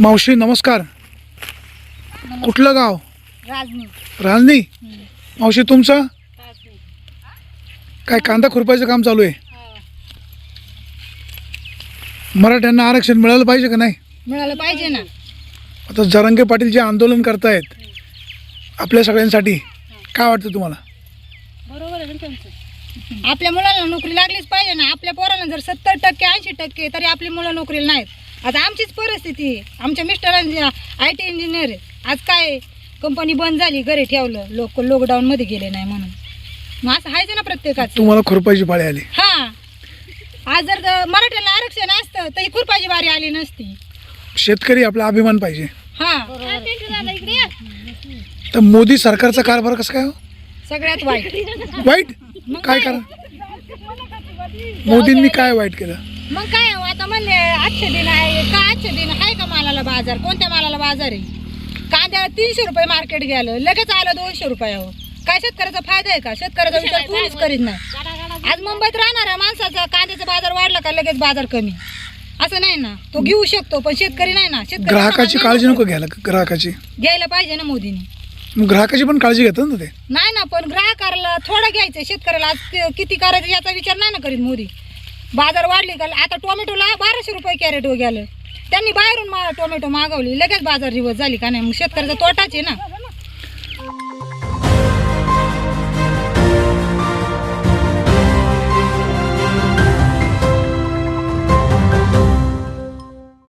मावशी नमस्कार. कुठलं गाव? राजनी. राजनी? मावशी तुमचं? काय कांदा खुरपायचं काम चालू आहे? मराठ्यांना आरक्षण मिळालं पाहिजे का नाही? मिळालं पाहिजे ना. आता जरांगे पाटील जे आंदोलन करतायत आपल्या सगळ्यांसाठी काय वाटतं तुम्हाला? बरोबर आहे त्यांचं आपल्या मुलांना नोकरी लागलीच पाहिजे ना. आपल्या पोरांना जर सत्तर टक्के ऐंशी टक्के तरी आपली मुलं नोकरीला नाहीत. आता आमचीच परिस्थिती. आहे आमच्या मिस्टरांची आय टी इंजिनियर आहे. आज काय कंपनी बंद झाली घरी ठेवलं. लोक लॉकडाऊनमध्ये गेले नाही म्हणून. मग असं आहेच ना प्रत्येकाचं. तुम्हाला खुरपायची पाळी आली. हा. आज जर मराठ्याला आरक्षण असतं तर ही खुरपाची बारी आली नसती. शेतकरी आपला अभिमान पाहिजे. हा. तर मोदी सरकारचा कारभार कसं काय हो? सगळ्यात वाईट. वाईट? काय? करा? मोदींनी काय वाईट केलं? मग काय हो, आता म्हणले आजचे दिन आहे. का आजचे दिन आहे का मालाला बाजार? कोणत्या मालाला बाजार आहे? कांद्याला तीनशे रुपये मार्केट गेलं. लगेच आलं दोनशे रुपयावर. काय शेतकऱ्याचा फायदा आहे का? शेतकऱ्याचा विचार कोणीच करीत नाही. आज मुंबईत राहणाऱ्या माणसाचा. कांद्याचा बाजार वाढला का लगेच बाजार कमी? असं नाही ना. तो घेऊ शकतो पण शेतकरी नाही ना. शेतकरी ग्राहकाची काळजी नको घ्यायला ग्राहकाची. घ्यायला पाहिजे ना मोदीने. मग ग्राहकाची पण काळजी घेतात ना ते? नाही ना पण ग्राहकाला थोडं घ्यायचं शेतकऱ्याला आज किती करायचं याचा विचार नाही ना करीत मोदी. बाजार वाढली का? आता टोमॅटोला बाराशे रुपये कॅरेट हो गेलं. त्यांनी बाहेरून मा टोमॅटो मागवली. लगेच बाजार रिवर्स झाली का नाही? मग शेतकऱ्याचा तोटाच आहे ना.